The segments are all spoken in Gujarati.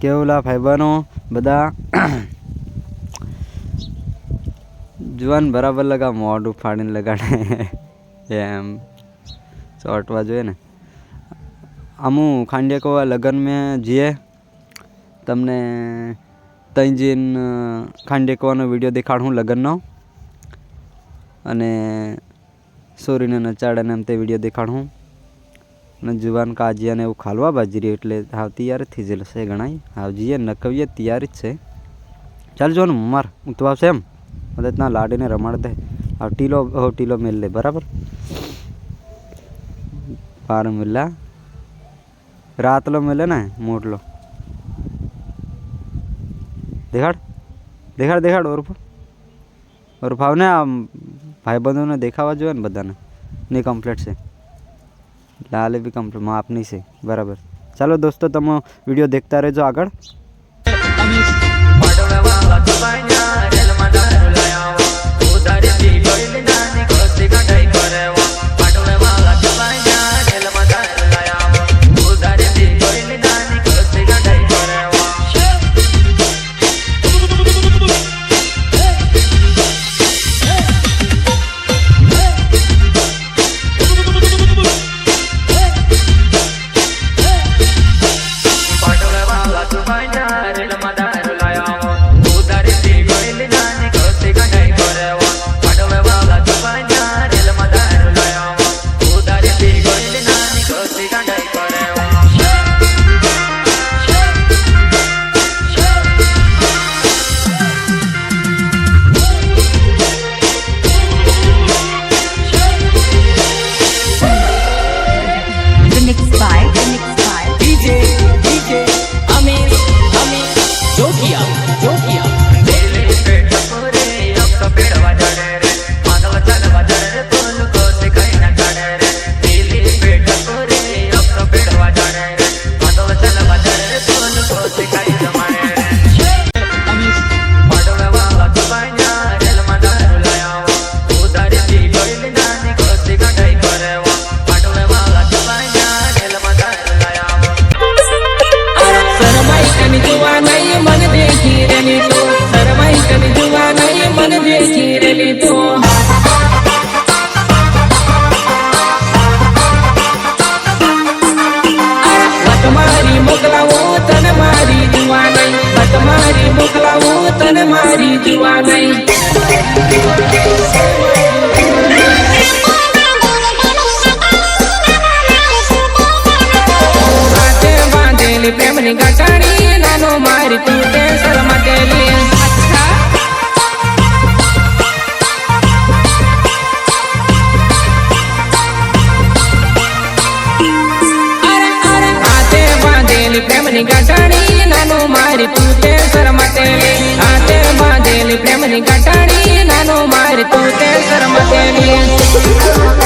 કેવલા ભાઈબંધો બધા જુવાન બરાબર લગા મોઢું ફાડીને લગાડે. એમ. ચોટવા જોઈએ ને. આમ ખાંડિયા કોવા લગ્ન મેં જઈએ તમને તઈ જઈને ખાંડિયા કોવાનો વીડિયો દેખાડું લગ્નનો. અને સોરીને નચાડે ને એમ તે વીડિયો દેખાડું. અને જુવાન કાજિયાને એવું ખાલવા બાજી રહ્યું એટલે હાવ તૈયાર જ થઈ ગયેલો છે ગણાય. હાવ જઈએ નકવીએ તૈયાર જ છે. ચાલ જો ને, માર, હું તો આવશે એમ. મદદ ના લાડીને રમાડ દે. હાવ ટીલો હો ટીલો મેલ લે બરાબર? પાર મિલ્લા. રાતલો મેલે ને મોટલો દેખાડ દેખાડ દેખાડ, ઓરફ. ઓરફ આવ ને આમ ભાઈબંધોને દેખાવા જોઈએ ને બધાને. નહીં કમ્પ્લીટ છે. લાલે બી કમ્પ્લીટ માપ નહીં છે. બરાબર. ચાલો દોસ્તો તમે વીડિયો દેખતા રહેજો આગળ. વટ મારી મોકલાવો તને મારી નહીં વટ મારી મોકલાવો તને મારી બાંધેલી પ્રેમની ગટાણી નાનો મારી તું તે શરમા પ્રેમની ગટાણી નાનો મારી તું તે શરમાટેલી હાથે બાંધેલી પ્રેમની ગટાણી નાનો મારી તું તે દેવર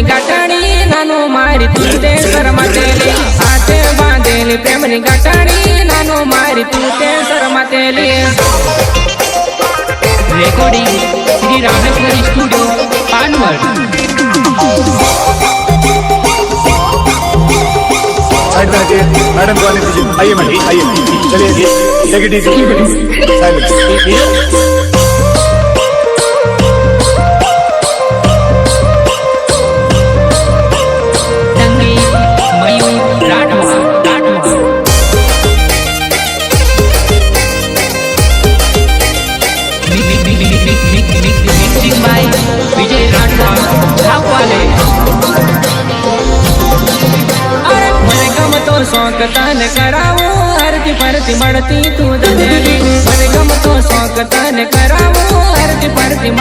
ಪ್ರೇಮನಿ ಗಟಾಣಿ ನಾನು ಮಾಡಿ ತೂತೇಶ್ವರ ಮತೇಲಿ ಆತೆ ಬಾಂಧೇಲಿ ಪ್ರೇಮನಿ ಗಟಾಣಿ ನಾನು ಮಾಡಿ ತೂತೇಶ್ವರ ಮತೇಲಿ recording Shri Rameshwari studio onward madam को आने दीजिए आइए मैडम आइए चलिए नेगेटिव साइलेंस શોખ કરાવો હરતી ફરતી મળતી તું મને ગમતો શોખ તને કરાવો હરતી ફરતી